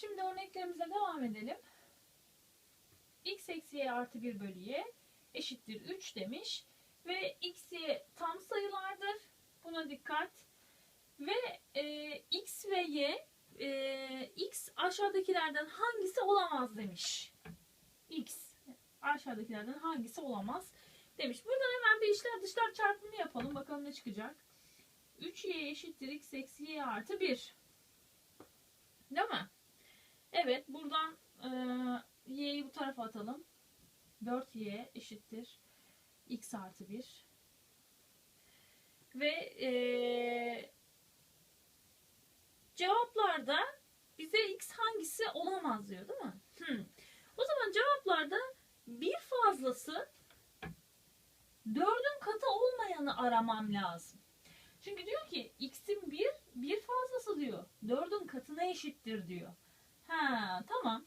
Şimdi örneklerimize devam edelim. x eksi y artı 1 bölü y eşittir 3 demiş. Ve x, y tam sayılardır. Buna dikkat. Ve e, x ve y e, x aşağıdakilerden hangisi olamaz demiş. x aşağıdakilerden hangisi olamaz demiş. Buradan hemen bir içler dışlar çarpımı yapalım. Bakalım ne çıkacak. 3y eşittir x eksi y artı 1. Değil mi? Evet buradan e, y'yi bu tarafa atalım. 4y eşittir x artı 1. Ve e, cevaplarda bize x hangisi olamaz diyor değil mi? Hmm. O zaman cevaplarda bir fazlası dördün katı olmayanı aramam lazım. Çünkü diyor ki x'in bir, bir fazlası diyor. Dördün katına eşittir diyor. Ha tamam.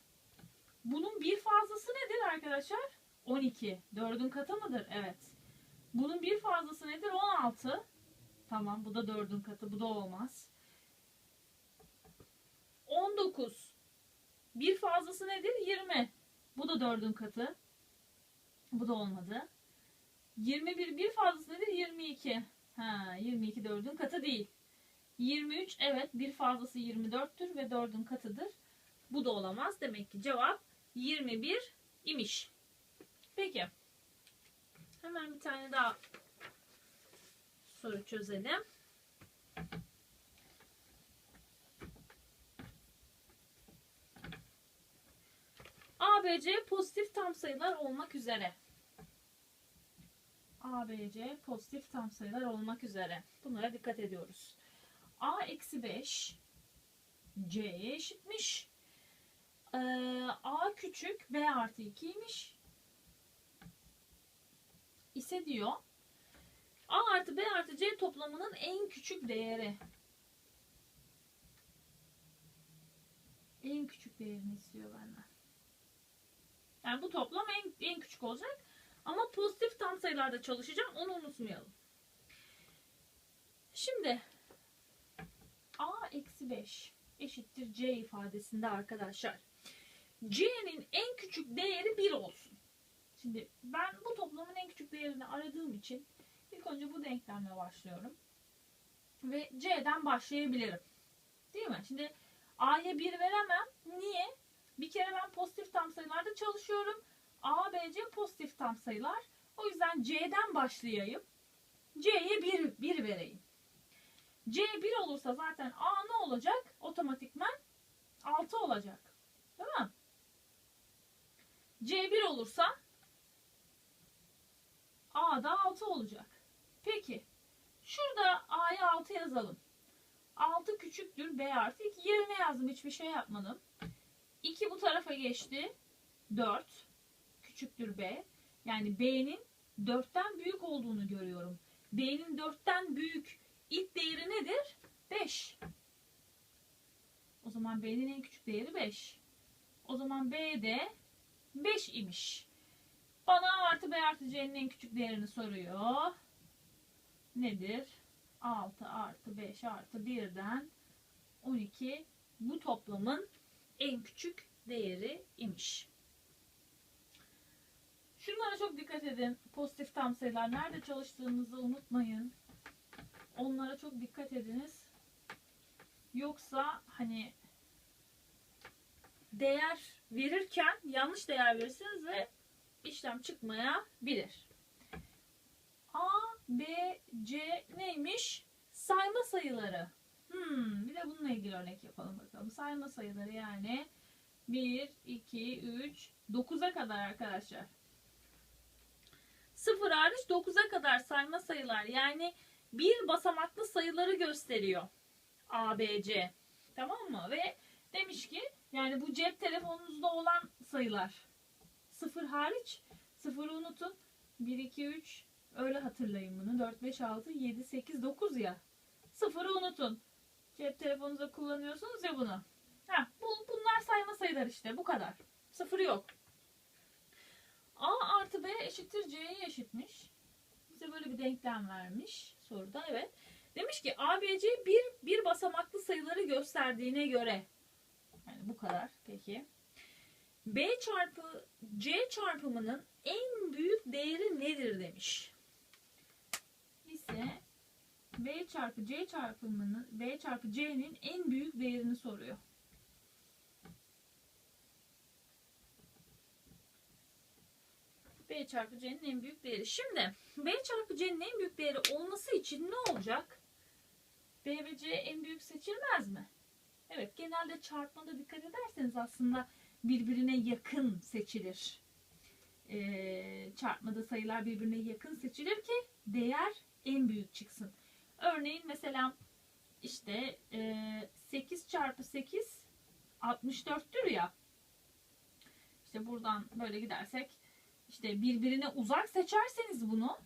Bunun bir fazlası nedir arkadaşlar? 12. Dördün katı mıdır? Evet. Bunun bir fazlası nedir? 16. Tamam bu da dördün katı. Bu da olmaz. 19. Bir fazlası nedir? 20. Bu da dördün katı. Bu da olmadı. 21 bir fazlası nedir? 22. Ha, 22 dördün katı değil. 23 evet bir fazlası 24'tür ve dördün katıdır. Bu da olamaz. Demek ki cevap 21 imiş. Peki. Hemen bir tane daha soru çözelim. A, B, C pozitif tam sayılar olmak üzere. A, B, C pozitif tam sayılar olmak üzere. Bunlara dikkat ediyoruz. A eksi 5 C'ye eşitmiş. Ee, A küçük B artı 2'ymiş. İse diyor A artı B artı C toplamının en küçük değeri. En küçük değerini istiyor benden. Yani bu toplam en, en küçük olacak. Ama pozitif tam sayılarda çalışacağım. Onu unutmayalım. Şimdi A eksi 5 eşittir C ifadesinde arkadaşlar. C'nin en küçük değeri 1 olsun. Şimdi ben bu toplamın en küçük değerini aradığım için ilk önce bu denklemle başlıyorum. Ve C'den başlayabilirim. Değil mi? Şimdi A'ya 1 veremem. Niye? Bir kere ben pozitif tam sayılarda çalışıyorum. A, B, C pozitif tam sayılar. O yüzden C'den başlayayım. C'ye 1, 1 vereyim. C 1 olursa zaten A ne olacak? Otomatikmen 6 olacak. Tamam C1 olursa A'da 6 olacak. Peki şurada A'ya 6 yazalım. 6 küçüktür B artı 2. Yerine yazdım hiçbir şey yapmadım. 2 bu tarafa geçti. 4 küçüktür B. Yani B'nin 4'ten büyük olduğunu görüyorum. B'nin 4'ten büyük ilk değeri nedir? 5. O zaman B'nin en küçük değeri 5. O zaman B'de 5 imiş. Bana artı B artı C'nin en küçük değerini soruyor. Nedir? 6 artı 5 artı 1'den 12 bu toplamın en küçük değeri imiş. Şunlara çok dikkat edin. Pozitif tam sayılar nerede çalıştığınızı unutmayın. Onlara çok dikkat ediniz. Yoksa hani değer verirken yanlış değer verirsiniz ve işlem çıkmayabilir. A, B, C neymiş? Sayma sayıları. Hmm, bir de bununla ilgili örnek yapalım bakalım. Sayma sayıları yani 1, 2, 3, 9'a kadar arkadaşlar. 0 hariç 9'a kadar sayma sayılar. Yani bir basamaklı sayıları gösteriyor. A, B, C. Tamam mı? Ve demiş ki yani bu cep telefonunuzda olan sayılar. 0 hariç 0'ı unutun. 1, 2, 3 öyle hatırlayın bunu. 4, 5, 6, 7, 8, 9 ya. 0'ı unutun. Cep telefonunuzda kullanıyorsunuz ya bunu. Ha, bu, bunlar sayma sayılar işte. Bu kadar. Sıfır yok. A artı B eşittir C'ye eşitmiş. Bize böyle bir denklem vermiş soruda. Evet. Demiş ki ABC bir, bir basamaklı sayıları gösterdiğine göre Yani bu kadar. Peki. B çarpı C çarpımının en büyük değeri nedir demiş. Ise B çarpı C çarpımının B çarpı C'nin en büyük değerini soruyor. B çarpı C'nin en büyük değeri. Şimdi B çarpı C'nin en büyük değeri olması için ne olacak? B ve C en büyük seçilmez mi? Evet genelde çarpmada dikkat ederseniz aslında birbirine yakın seçilir. Ee, çarpmada sayılar birbirine yakın seçilir ki değer en büyük çıksın. Örneğin mesela işte e, 8 çarpı 8 64'tür ya. İşte buradan böyle gidersek işte birbirine uzak seçerseniz bunu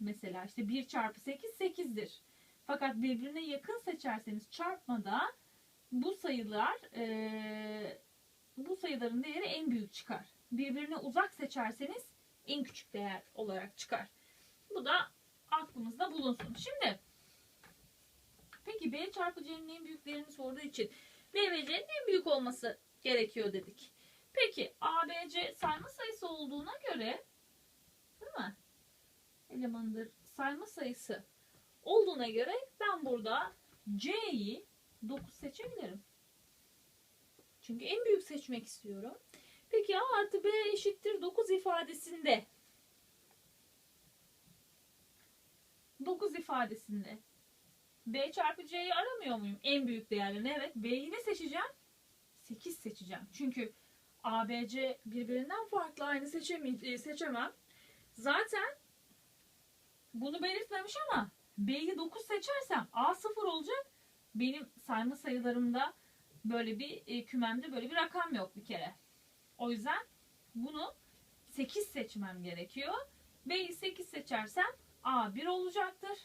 mesela işte 1 çarpı 8 8'dir. Fakat birbirine yakın seçerseniz çarpmada bu sayılar e, bu sayıların değeri en büyük çıkar. Birbirine uzak seçerseniz en küçük değer olarak çıkar. Bu da aklımızda bulunsun. Şimdi peki B çarpı C'nin en büyük değerini sorduğu için B ve C'nin en büyük olması gerekiyor dedik. Peki A, B, C sayma sayısı olduğuna göre değil mi? Elemandır sayma sayısı olduğuna göre ben burada C'yi 9 seçebilirim. Çünkü en büyük seçmek istiyorum. Peki A artı B eşittir 9 ifadesinde 9 ifadesinde B çarpı C'yi aramıyor muyum? En büyük değerlerini evet. B'yi ne seçeceğim? 8 seçeceğim. Çünkü A, B, C birbirinden farklı aynı seçemi- seçemem. Zaten bunu belirtmemiş ama B'yi 9 seçersem A 0 olacak. Benim sayma sayılarımda böyle bir e, kümemde böyle bir rakam yok bir kere. O yüzden bunu 8 seçmem gerekiyor. B'yi 8 seçersem A 1 olacaktır.